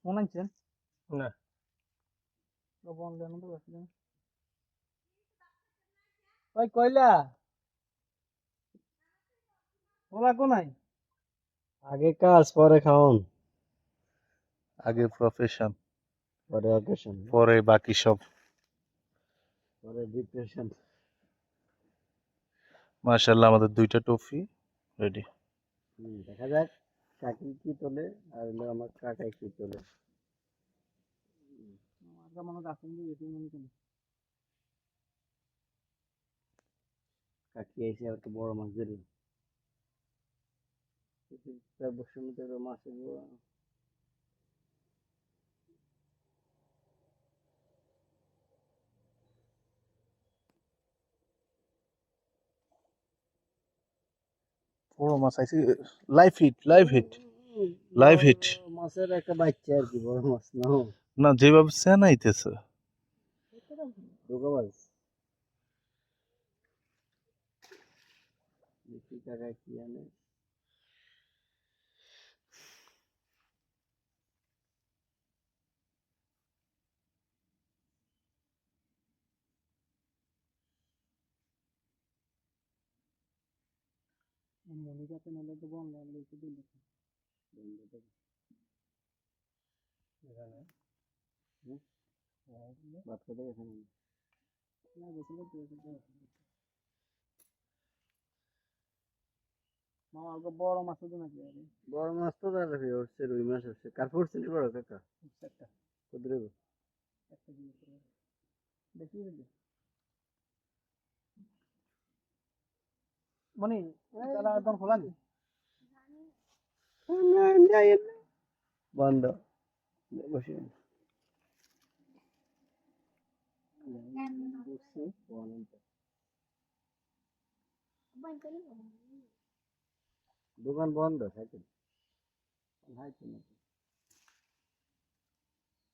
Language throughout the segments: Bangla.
ফোন আনছেন? না। বন্ধ দেন তো বসলেন ওই কইলা ওলা কোনাই আগে কাজ পরে খাওন। আগে প্রফেশন পরে অকেশন পরে বাকি সব। পরে ডিপ্রেশন মাশাল্লাহ আমাদের দুইটা টফি রেডি। দেখা যাক। কাকি কি তোলে? আর হলো আমার কাকাই কি তোলে? কাকি এসে আর তো বড় মাছ ধরি বছর মধ্যে মাছের বড় মাছ আইছে live hit live hit live hit মাছের একটা বাচ্চা আর কি বড় মাছ না? না যেভাবে সেন আইতেছে। কি আনে। মনে যাতে নাহলে তো বন্ধ লাগলে একটু দিলে ভাত খেতে গেছেন না গেছিল তো এসে মামা আমাকে বড় মাছ তো নাকি বড় মাছ তো হচ্ছে রুই মাছ হচ্ছে কার পড়ছিলি বড় কাকা একটা কুদরে একটা জিনিস মানে তারা একদম খোলা নেই। বন্ধ। বসে। দোকান বন্ধ থাকে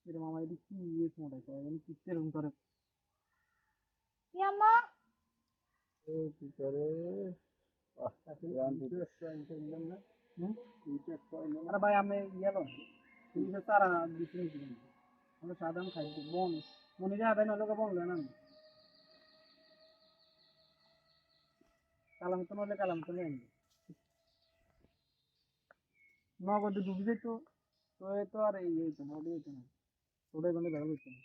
এর মামা এটি কি ইয়ে মোটাই করে কি এরকম করে কি করে? আরে ভাই আমি ইয়েলো তিনশো চারা বিক্রি করি আমরা সাধারণ খাই বন। মনে বন না কালাম তো নলে কালাম তো নেই নগদ ডুবি যেত তো এ তো আর এই হইতো ওটাই হইতো না। ওটাই কোনো দেখা হইতো না।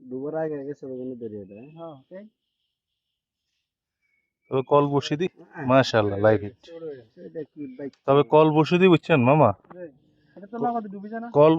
দুবার আগে সব কোনো দেরি হতো হ্যাঁ? তাই তবে কল বসিয়ে দি মাশাল্লাহ লাইভ হিট তবে কল বসিয়ে দি বুঝছেন মামা? কল